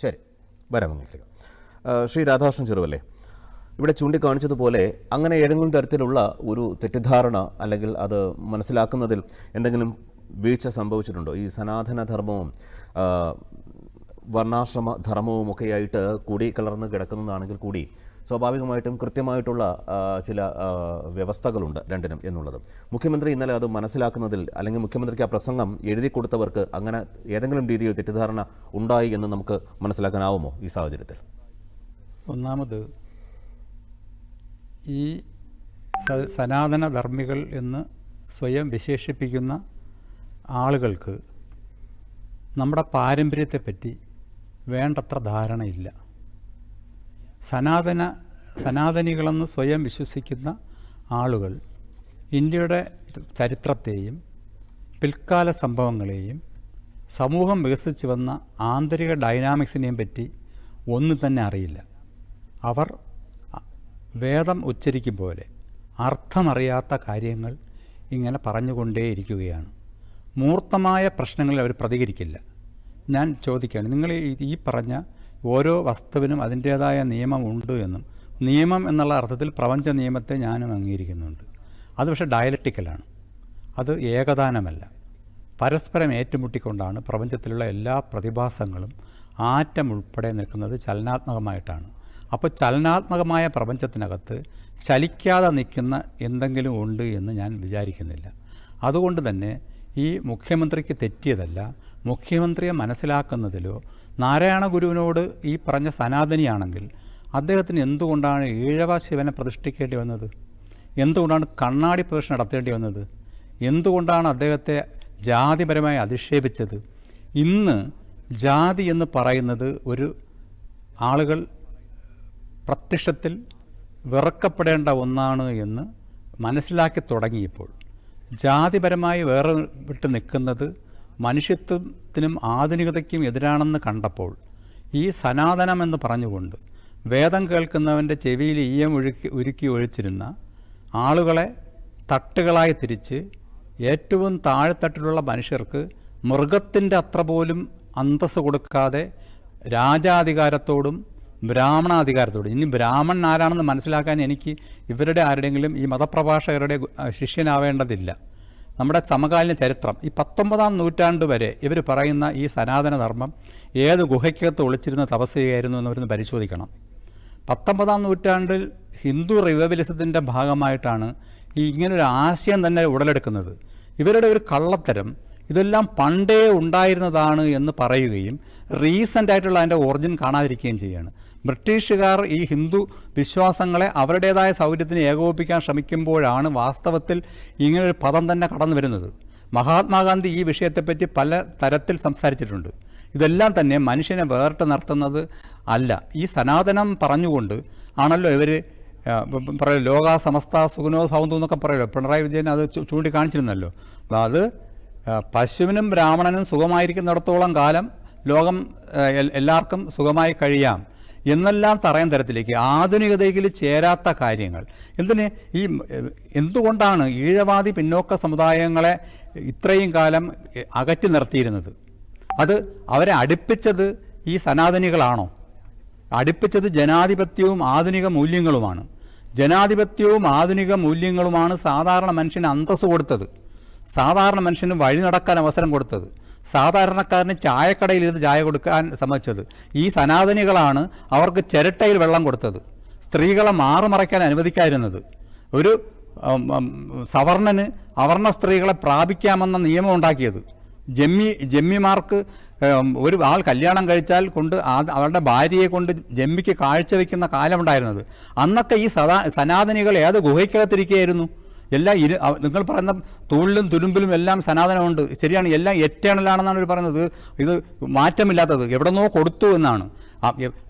ശരി വരാം അങ്ങോട്ടേക്ക്. ശ്രീ രാധാകൃഷ്ണൻ ചെറുവല്ലേ? ഇവിടെ ചൂണ്ടിക്കാണിച്ചതുപോലെ അങ്ങനെ ഏതെങ്കിലും തരത്തിലുള്ള ഒരു തെറ്റിദ്ധാരണ അല്ലെങ്കിൽ അത് മനസ്സിലാക്കുന്നതിൽ എന്തെങ്കിലും വീഴ്ച സംഭവിച്ചിട്ടുണ്ടോ? ഈ സനാതന ധർമ്മവും ആ, വർണാശ്രമ ധർമ്മവും ഒക്കെയായിട്ട് കൂടി കലർന്ന് കിടക്കുന്നതാണെങ്കിൽ കൂടി സ്വാഭാവികമായിട്ടും കൃത്യമായിട്ടുള്ള ചില വ്യവസ്ഥകളുണ്ട് രണ്ടിനും എന്നുള്ളത്. മുഖ്യമന്ത്രി ഇന്നലെ അത് മനസ്സിലാക്കുന്നതിൽ അല്ലെങ്കിൽ മുഖ്യമന്ത്രിക്ക് ആ പ്രസംഗം എഴുതി കൊടുത്തവർക്ക് അങ്ങനെ ഏതെങ്കിലും രീതിയിൽ തെറ്റിദ്ധാരണ ഉണ്ടായി എന്ന് നമുക്ക് മനസ്സിലാക്കാനാവുമോ ഈ സാഹചര്യത്തിൽ? ഒന്നാമത് ഈ സനാതനധർമ്മികൾ സനാതന ധർമ്മികൾ എന്ന് സ്വയം വിശേഷിപ്പിക്കുന്ന ആളുകൾക്ക് നമ്മുടെ പാരമ്പര്യത്തെപ്പറ്റി വേണ്ടത്ര ധാരണയില്ല. സനാതന സനാതനികളെന്ന് സ്വയം വിശ്വസിക്കുന്ന ആളുകൾ ഇന്ത്യയുടെ ചരിത്രത്തെയും പിൽക്കാല സംഭവങ്ങളെയും സമൂഹം വികസിച്ചു വന്ന ആന്തരിക ഡൈനാമിക്സിനെയും പറ്റി ഒന്നും തന്നെ അറിയില്ല. അവർ വേദം ഉച്ചരിക്കും പോലെ അർത്ഥമറിയാത്ത കാര്യങ്ങൾ ഇങ്ങനെ പറഞ്ഞുകൊണ്ടേയിരിക്കുകയാണ്. മൂർത്തമായ പ്രശ്നങ്ങളിൽ അവർ പ്രതികരിക്കില്ല. ഞാൻ ചോദിക്കുകയാണ്. നിങ്ങൾ ഈ- പറഞ്ഞ ഓരോ വസ്തുവിനും അതിന്റേതായ നിയമമുണ്ട് എന്നും നിയമം എന്നുള്ള അർത്ഥത്തിൽ പ്രപഞ്ച നിയമത്തെ ഞാനും അംഗീകരിക്കുന്നുണ്ട്. അത് പക്ഷേ ഡയലക്റ്റിക്കലാണ്. അത് ഏകദാനമല്ല പരസ്പരം ഏറ്റുമുട്ടിക്കൊണ്ടാണ് പ്രപഞ്ചത്തിലുള്ള എല്ലാ പ്രതിഭാസങ്ങളും ആറ്റം ഉൾപ്പെടെ നിൽക്കുന്നത് ചലനാത്മകമായിട്ടാണ്. അപ്പോൾ ചലനാത്മകമായ പ്രപഞ്ചത്തിനകത്ത് ചലിക്കാതെ നിൽക്കുന്ന എന്തെങ്കിലും ഉണ്ട് എന്ന് ഞാൻ വിചാരിക്കുന്നില്ല. അതുകൊണ്ട് തന്നെ ഈ മുഖ്യമന്ത്രിക്ക് തെറ്റിയതല്ല മുഖ്യമന്ത്രിയെ മനസ്സിലാക്കുന്നതിലോ നാരായണ ഗുരുവിനോട് ഈ പറഞ്ഞ സനാതനിയാണെങ്കിൽ അദ്ദേഹത്തിന് എന്തുകൊണ്ടാണ് ഈഴവ ശിവനെ പ്രതിഷ്ഠിക്കേണ്ടി വന്നത്? എന്തുകൊണ്ടാണ് കണ്ണാടി പ്രദർശനം നടത്തേണ്ടി വന്നത്? എന്തുകൊണ്ടാണ് അദ്ദേഹത്തെ ജാതിപരമായി അധിക്ഷേപിച്ചത്? ഇന്ന് ജാതി എന്ന് പറയുന്നത് ഒരു ആളുകൾ പ്രത്യക്ഷത്തിൽ വെറുക്കപ്പെടേണ്ട ഒന്നാണ് എന്ന് മനസ്സിലാക്കി തുടങ്ങിയപ്പോൾ ജാതിപരമായി വേറെ വിട്ട് നിൽക്കുന്നത് മനുഷ്യത്വത്തിനും ആധുനികതയ്ക്കും എതിരാണെന്ന് കണ്ടപ്പോൾ ഈ സനാതനം എന്ന് പറഞ്ഞുകൊണ്ട് വേദം കേൾക്കുന്നവന്റെ ചെവിയിൽ ഈയം ഒഴുക്കി ഉരുക്കി ഒഴിച്ചിരുന്ന ആളുകളെ തട്ടുകളായി തിരിച്ച് ഏറ്റവും താഴെത്തട്ടിലുള്ള മനുഷ്യർക്ക് മൃഗത്തിന്റെ അത്ര പോലും അന്തസ് കൊടുക്കാതെ രാജാധികാരത്തോടും ബ്രാഹ്മണാധികാരത്തോടും. ഇനി ബ്രാഹ്മണൻ ആരാണെന്ന് മനസ്സിലാക്കാൻ എനിക്ക് ഇവരുടെ ആരുടെയെങ്കിലും ഈ മതപ്രഭാഷകരുടെ ശിഷ്യനാവേണ്ടതില്ല. നമ്മുടെ സമകാലീന ചരിത്രം ഈ പത്തൊമ്പതാം നൂറ്റാണ്ട് വരെ ഇവർ പറയുന്ന ഈ സനാതന ധർമ്മം ഏത് ഗുഹയ്ക്കകത്ത് ഒളിച്ചിരുന്ന തപസ് ചെയ്യായിരുന്നു എന്നവരൊന്ന് പരിശോധിക്കണം. പത്തൊമ്പതാം നൂറ്റാണ്ടിൽ ഹിന്ദു റിവബലിസത്തിന്റെ ഭാഗമായിട്ടാണ് ഈ ഇങ്ങനൊരു ആശയം തന്നെ ഉടലെടുക്കുന്നത്. ഇവരുടെ ഒരു കള്ളത്തരം ഇതെല്ലാം പണ്ടേ ഉണ്ടായിരുന്നതാണ് എന്ന് പറയുകയും റീസെന്റ് ആയിട്ടുള്ള അതിന്റെ ഒറിജിൻ കാണാതിരിക്കുകയും ചെയ്യുകയാണ് ബ്രിട്ടീഷുകാർ ഈ ഹിന്ദു വിശ്വാസങ്ങളെ അവരുടേതായ സൗകര്യത്തിന് ഏകോപിപ്പിക്കാൻ ശ്രമിക്കുമ്പോഴാണ് വാസ്തവത്തിൽ ഇങ്ങനൊരു പദം തന്നെ കടന്നു വരുന്നത്. മഹാത്മാഗാന്ധി ഈ വിഷയത്തെപ്പറ്റി പല തരത്തിൽ സംസാരിച്ചിട്ടുണ്ട്. ഇതെല്ലാം തന്നെ മനുഷ്യനെ വേറിട്ട് നിർത്തുന്നത് അല്ല. ഈ സനാതനം പറഞ്ഞുകൊണ്ട് ആണല്ലോ ഇവർ പറയല്ലോ ലോക സമസ്ത സുഖനോ ഭവന്തു എന്നൊക്കെ പറയുമല്ലോ പിണറായി വിജയൻ അത് ചൂണ്ടിക്കാണിച്ചിരുന്നല്ലോ. അത് പശുവിനും ബ്രാഹ്മണനും സുഖമായിരിക്കുന്നിടത്തോളം കാലം ലോകം എല്ലാവർക്കും സുഖമായി കഴിയാം. എന്നെല്ലാം തറയാൻ തരത്തിലേക്ക് ആധുനികതയിൽ ചേരാത്ത കാര്യങ്ങൾ. എന്തിന്? ഈ എന്തുകൊണ്ടാണ് ഈഴവാദി പിന്നോക്ക സമുദായങ്ങളെ ഇത്രയും കാലം അകറ്റി നിർത്തിയിരുന്നത്? അത് അവരെ അടുപ്പിച്ചത് ഈ സനാതനികളാണോ? അടുപ്പിച്ചത് ജനാധിപത്യവും ആധുനിക മൂല്യങ്ങളുമാണ്. ജനാധിപത്യവും ആധുനിക മൂല്യങ്ങളുമാണ് സാധാരണ മനുഷ്യന് അന്തസ്സ് കൊടുത്തത്. സാധാരണ മനുഷ്യന് വഴി നടക്കാൻ അവസരം കൊടുത്തത്. സാധാരണക്കാരന് ചായക്കടയിൽ ഇരുന്ന് ചായ കൊടുക്കാൻ സമ്മതിച്ചത്. ഈ സനാതനികളാണ് അവർക്ക് ചിരട്ടയിൽ വെള്ളം കൊടുത്തത്. സ്ത്രീകളെ മാറുമറയ്ക്കാൻ അനുവദിക്കാതിരുന്നത്. ഒരു സവർണന് അവർണ സ്ത്രീകളെ പ്രാപിക്കാമെന്ന നിയമം ഉണ്ടാക്കിയത്. ജമ്മി ജമ്മിമാർക്ക് ഒരു ആൾ കല്യാണം കഴിച്ചാൽ കൊണ്ട് അവരുടെ ഭാര്യയെ കൊണ്ട് ജമ്മിക്ക് കാഴ്ചവെക്കുന്ന കാലമുണ്ടായിരുന്നത്. അന്നൊക്കെ ഈ സദാ സനാതനികൾ ഏത് ഗുഹയ്ക്കകത്തിരിക്കുകയായിരുന്നു? എല്ലാം ഇരു നിങ്ങൾ പറയുന്ന തൂണിലും തുരുമ്പിലും എല്ലാം സനാതനമുണ്ട്. ശരിയാണ് എല്ലാം എറ്റേണലാണെന്നാണ് അവർ പറയുന്നത്. ഇത് മാറ്റമില്ലാത്തത്. എവിടെന്നോ കൊടുത്തു എന്നാണ്.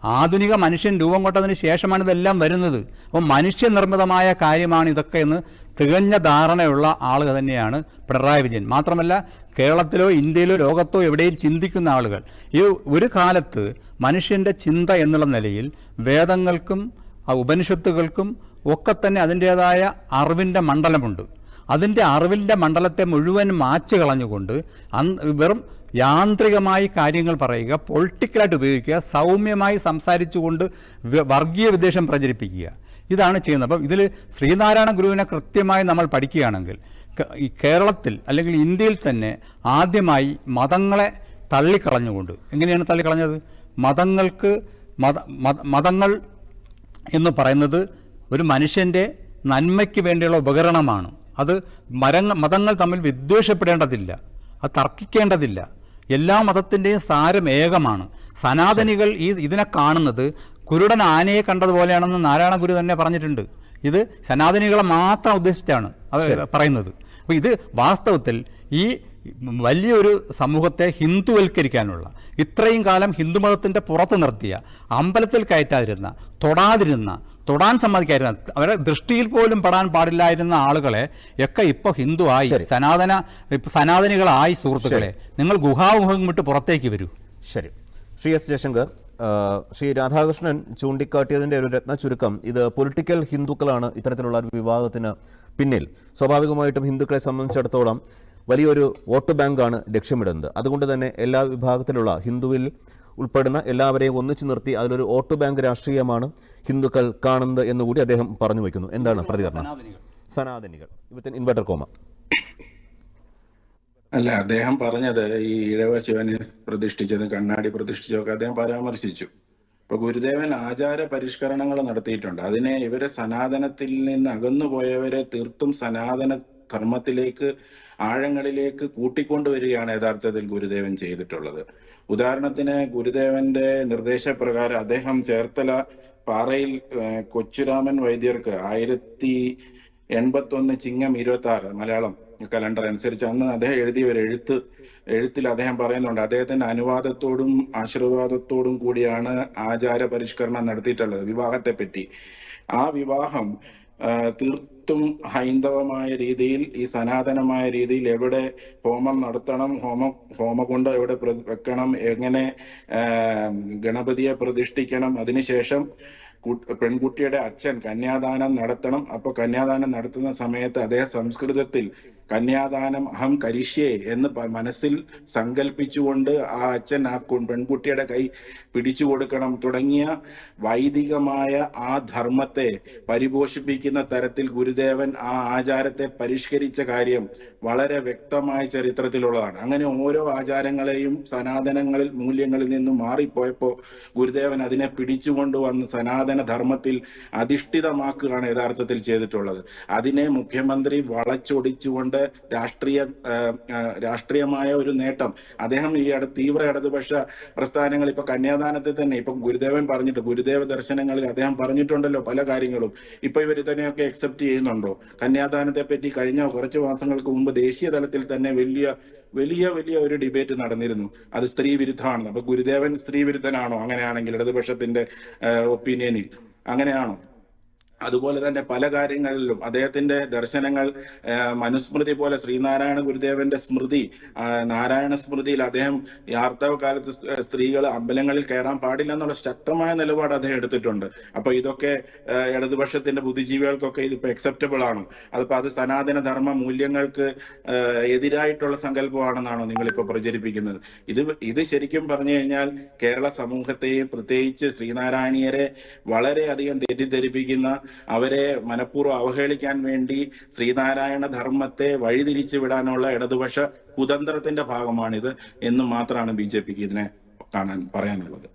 ആധുനിക മനുഷ്യൻ രൂപം കൊണ്ടതിന് ശേഷമാണ് ഇതെല്ലാം വരുന്നത്. അപ്പോൾ മനുഷ്യനിർമ്മിതമായ കാര്യമാണ് ഇതൊക്കെ എന്ന് തികഞ്ഞ ധാരണയുള്ള ആളുകൾ തന്നെയാണ് പിണറായി വിജയൻ. മാത്രമല്ല കേരളത്തിലോ ഇന്ത്യയിലോ ലോകത്തോ എവിടെയും ചിന്തിക്കുന്ന ആളുകൾ. ഈ ഒരു കാലത്ത് മനുഷ്യന്റെ ചിന്ത എന്നുള്ള നിലയിൽ വേദങ്ങൾക്കും ഉപനിഷത്തുകൾക്കും ഒക്കെ തന്നെ അതിന്റേതായ അറിവിന്റെ മണ്ഡലമുണ്ട്. അതിന്റെ അറിവിന്റെ മണ്ഡലത്തെ മുഴുവൻ മാച്ച് കളഞ്ഞുകൊണ്ട് വെറും യാന്ത്രികമായി കാര്യങ്ങൾ പറയുക പൊളിറ്റിക്കലായിട്ട് ഉപയോഗിക്കുക സൗമ്യമായി സംസാരിച്ചുകൊണ്ട് വർഗീയ വിദ്വേഷം പ്രചരിപ്പിക്കുക. ഇതാണ് ചെയ്യുന്നത്. അപ്പം ഇതിൽ ശ്രീനാരായണ ഗുരുവിനെ കൃത്യമായി നമ്മൾ പഠിക്കുകയാണെങ്കിൽ കേരളത്തിൽ അല്ലെങ്കിൽ ഇന്ത്യയിൽ തന്നെ ആദ്യമായി മതങ്ങളെ തള്ളിക്കളഞ്ഞുകൊണ്ട് എങ്ങനെയാണ് തള്ളിക്കളഞ്ഞത്? മതങ്ങൾക്ക് മത മത- മതങ്ങൾ എന്ന് പറയുന്നത് ഒരു മനുഷ്യന്റെ നന്മയ്ക്ക് വേണ്ടിയുള്ള ഉപകരണമാണ്. അത് മരങ്ങ മതങ്ങൾ തമ്മിൽ വിദ്വേഷപ്പെടേണ്ടതില്ല. അത് തർക്കിക്കേണ്ടതില്ല. എല്ലാ മതത്തിന്റെയും സാരം ഏകമാണ്. സനാതനികൾ ഈ ഇതിനെ കാണുന്നത് കുരുടൻ ആനയെ കണ്ടതുപോലെയാണെന്ന് നാരായണ ഗുരു തന്നെ പറഞ്ഞിട്ടുണ്ട്. ഇത് സനാതനികളെ മാത്രം ഉദ്ദേശിച്ചാണ് അത് പറയുന്നത്. അപ്പോൾ ഇത് വാസ്തവത്തിൽ ഈ വലിയൊരു സമൂഹത്തെ ഹിന്ദുവൽക്കരിക്കാനുള്ള ഇത്രയും കാലം ഹിന്ദുമതത്തിന്റെ പുറത്ത് നിർത്തിയ അമ്പലത്തിൽ കയറ്റാതിരുന്ന തൊടാതിരുന്ന തൊടാൻ സമ്മതിക്കായിരുന്നു. അവരുടെ ദൃഷ്ടിയിൽ പോലും പെടാൻ പാടില്ലായിരുന്ന ആളുകളെ ഒക്കെ ഇപ്പോൾ ഹിന്ദു ആയി. സനാതന സനാതനികളായി സുഹൃത്തുക്കളെ. നിങ്ങൾ ഗുഹാമുഖം വിട്ട് പുറത്തേക്ക് വരൂ. ശരി. ശ്രീ എസ് ജയശങ്കർ ശ്രീ രാധാകൃഷ്ണൻ ചൂണ്ടിക്കാട്ടിയതിന്റെ ഒരു രത്ന ചുരുക്കം. ഇത് പൊളിറ്റിക്കൽ ഹിന്ദുക്കളാണ് ഇത്തരത്തിലുള്ള ഒരു വിവാദത്തിന് പിന്നിൽ. സ്വാഭാവികമായിട്ടും ഹിന്ദുക്കളെ സംബന്ധിച്ചിടത്തോളം വലിയൊരു വോട്ട് ബാങ്കാണ് ലക്ഷ്യമിടുന്നത്. അതുകൊണ്ട് തന്നെ എല്ലാ വിഭാഗത്തിലുള്ള ഹിന്ദുവിൽ ഉൾപ്പെടുന്ന എല്ലാവരെയും ഒന്നിച്ചു നിർത്തി അതിലൊരു വോട്ട് ബാങ്ക് രാഷ്ട്രീയമാണ്. ഹിന്ദുക്കൾ കാണുന്നത് എന്നുകൂടി അദ്ദേഹം പറഞ്ഞു വയ്ക്കുന്നു എന്താണ് പ്രതികരണം? സനാതനികൾ. വിത്തിൻ ഇൻവെർട്ടർ കോമ അല്ല അദ്ദേഹം പറഞ്ഞത് ഈ ഇഴവ ശിവനെ പ്രതിഷ്ഠിച്ചതും കണ്ണാടി പ്രതിഷ്ഠിച്ചതൊക്കെ അദ്ദേഹം പരാമർശിച്ചു. ഇപ്പൊ ഗുരുദേവൻ ആചാര പരിഷ്കരണങ്ങൾ നടത്തിയിട്ടുണ്ട്. അതിനെ ഇവരെ സനാതനത്തിൽ നിന്ന് അകന്നുപോയവരെ തീർത്തും സനാതന ധർമ്മത്തിലേക്ക് ആഴങ്ങളിലേക്ക് കൂട്ടിക്കൊണ്ടുവരികയാണ് യഥാർത്ഥത്തിൽ ഗുരുദേവൻ ചെയ്തിട്ടുള്ളത്. ഉദാഹരണത്തിന് ഗുരുദേവന്റെ നിർദ്ദേശപ്രകാരം അദ്ദേഹം ചേർത്തല പാറയിൽ കൊച്ചുരാമൻ വൈദ്യർക്ക് ആയിരത്തി എൺപത്തൊന്ന് ചിങ്ങം ഇരുപത്തി ആറ് മലയാളം കലണ്ടർ അനുസരിച്ച് അന്ന് അദ്ദേഹം എഴുതിയ ഒരു എഴുത്ത് എഴുത്തിൽ അദ്ദേഹം പറയുന്നുണ്ട് അദ്ദേഹത്തിന്റെ അനുവാദത്തോടും ആശീർവാദത്തോടും കൂടിയാണ് ആചാര പരിഷ്കരണം നടത്തിയിട്ടുള്ളത് വിവാഹത്തെ പറ്റി ആ വിവാഹം ആ, തീർത്തും ഹൈന്ദവമായ രീതിയിൽ ഈ സനാതനമായ രീതിയിൽ എവിടെ ഹോമം നടത്തണം ഹോമം ഹോമകുണ്ടം എവിടെ വെക്കണം എങ്ങനെ ഗണപതിയെ പ്രതിഷ്ഠിക്കണം അതിനുശേഷം പെൺകുട്ടിയുടെ അച്ഛൻ കന്യാദാനം നടത്തണം. അപ്പൊ കന്യാദാനം നടത്തുന്ന സമയത്ത് അതേ സംസ്കൃതത്തിൽ കന്യാദാനം അഹം കരിഷ്യേ എന്ന് മനസ്സിൽ സങ്കല്പിച്ചുകൊണ്ട് ആ അച്ഛൻ ആ പെൺകുട്ടിയുടെ കൈ പിടിച്ചു കൊടുക്കണം. തുടങ്ങിയ വൈദികമായ ആ ധർമ്മത്തെ പരിപോഷിപ്പിക്കുന്ന തരത്തിൽ ഗുരുദേവൻ ആ ആചാരത്തെ പരിഷ്കരിച്ച കാര്യം വളരെ വ്യക്തമായ ചരിത്രത്തിലുള്ളതാണ്. അങ്ങനെ ഓരോ ആചാരങ്ങളെയും സനാതനങ്ങളിൽ മൂല്യങ്ങളിൽ നിന്നും മാറിപ്പോയപ്പോൾ ഗുരുദേവൻ അതിനെ പിടിച്ചുകൊണ്ട് വന്ന് സനാതന ധർമ്മത്തിൽ അധിഷ്ഠിതമാക്കുകയാണ് യഥാർത്ഥത്തിൽ ചെയ്തിട്ടുള്ളത്. അതിനെ മുഖ്യമന്ത്രി വളച്ചൊടിച്ചുകൊണ്ട് രാഷ്ട്രീയ ആ, ആ, രാഷ്ട്രീയമായ ഒരു നേട്ടം. അദ്ദേഹം ഈ അടു തീവ്ര ഇടതുപക്ഷ പ്രസ്ഥാനങ്ങൾ ഇപ്പൊ കന്യാദാനത്തിൽ തന്നെ ഇപ്പൊ ഗുരുദേവൻ പറഞ്ഞിട്ട് ഗുരുദേവ ദർശനങ്ങളിൽ അദ്ദേഹം പറഞ്ഞിട്ടുണ്ടല്ലോ പല കാര്യങ്ങളും. ഇപ്പൊ ഇവർ ഇതിനെയൊക്കെ അക്സെപ്റ്റ് ചെയ്യുന്നുണ്ടോ? കന്യാദാനത്തെ പറ്റി കഴിഞ്ഞ കുറച്ച് മാസങ്ങൾക്ക് മുമ്പ് ദേശീയ തലത്തിൽ തന്നെ വലിയ വലിയ വലിയ ഒരു ഡിബേറ്റ് നടന്നിരുന്നു. അത് സ്ത്രീ വിരുദ്ധമാണെന്ന്. അപ്പൊ ഗുരുദേവൻ സ്ത്രീ വിരുദ്ധനാണോ? അങ്ങനെയാണെങ്കിൽ ഇടതുപക്ഷത്തിന്റെ ഒപ്പീനിയനിൽ അങ്ങനെയാണോ? അതുപോലെ തന്നെ പല കാര്യങ്ങളിലും അദ്ദേഹത്തിന്റെ ദർശനങ്ങൾ മനുസ്മൃതി പോലെ ശ്രീനാരായണ ഗുരുദേവന്റെ സ്മൃതി നാരായണ സ്മൃതിയിൽ അദ്ദേഹം യാർത്തവ കാലത്ത് സ്ത്രീകൾ അമ്പലങ്ങളിൽ കയറാൻ പാടില്ല എന്നുള്ള ശക്തമായ നിലപാട് അദ്ദേഹം എടുത്തിട്ടുണ്ട്. അപ്പൊ ഇതൊക്കെ ഇടതുപക്ഷത്തിന്റെ ബുദ്ധിജീവികൾക്കൊക്കെ ഇതിപ്പോ അക്സെപ്റ്റബിൾ ആണ്. അതിപ്പോ അത് സനാതന ധർമ്മ മൂല്യങ്ങൾക്ക് എതിരായിട്ടുള്ള സങ്കല്പമാണെന്നാണോ നിങ്ങളിപ്പോ പ്രചരിപ്പിക്കുന്നത്. ഇത് ഇത് ശരിക്കും പറഞ്ഞു കഴിഞ്ഞാൽ കേരള സമൂഹത്തെയും പ്രത്യേകിച്ച് ശ്രീനാരായണീയരെ വളരെയധികം തെറ്റിദ്ധരിപ്പിക്കുന്ന അവരെ മനഃപൂർവം അവഹേളിക്കാൻ വേണ്ടി ശ്രീനാരായണ ധർമ്മത്തെ വഴിതിരിച്ചു വിടാനുള്ള ഇടതുപക്ഷ കുതന്ത്രത്തിന്റെ ഭാഗമാണിത് എന്ന് മാത്രമാണ് ബി ജെ പിക്ക് ഇതിനെ കാണാൻ പറയാനുള്ളത്.